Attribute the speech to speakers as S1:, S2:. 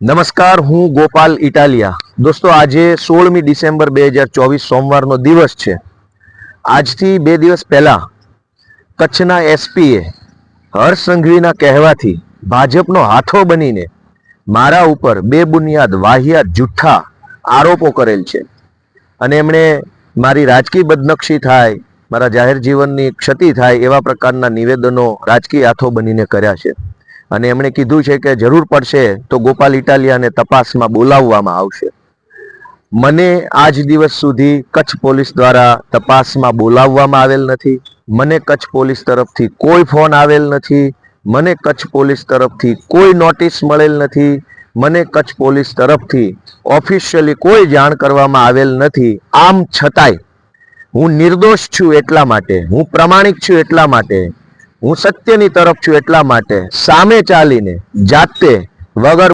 S1: નમસ્કાર, હું ગોપાલ ઇટાલિયા. દોસ્તો, આજે સોળમી ડિસેમ્બર બે હજાર ચોવીસ સોમવારનો દિવસ છે. આજથી બે દિવસ પહેલા કચ્છના એસપીએ હર્ષ સંઘવીના કહેવાથી ભાજપનો હાથો બનીને મારા ઉપર બે બુનિયાદ વાહિયાત જુઠ્ઠા આરોપો કરેલ છે. અને એમણે મારી રાજકીય બદનક્ષી થાય, મારા જાહેર જીવનની ક્ષતિ થાય એવા પ્રકારના નિવેદનો રાજકીય હાથો બનીને કર્યા છે. અને એમણે કીધું છે કે જરૂર પડશે તો ગોપાલ ઇટાલિયાને તપાસમાં બોલાવવામાં આવશે. મને આજ દિવસ સુધી કચ્છ પોલીસ દ્વારા તપાસમાં બોલાવવામાં આવેલ નથી. મને કચ્છ પોલીસ તરફથી કોઈ ફોન આવેલ નથી. મને કચ્છ પોલીસ તરફથી કોઈ નોટિસ મળેલ નથી. મને કચ્છ પોલીસ તરફથી ઓફિશિયલી કોઈ જાણ કરવામાં આવેલ નથી. આમ છતાંય હું નિર્દોષ છું એટલા માટે, હું પ્રમાણિક છું એટલા માટે હું સત્યની તરફ છું એટલા માટે સામે ચાલીને જાતે વગર